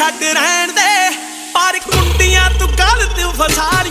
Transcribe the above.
ਛੱਡ ਰਹਿਣ ਦੇ। ਪਰ ਕੁੰਡੀਆਂ ਤੂੰ ਗਲਤ ਫਸਾ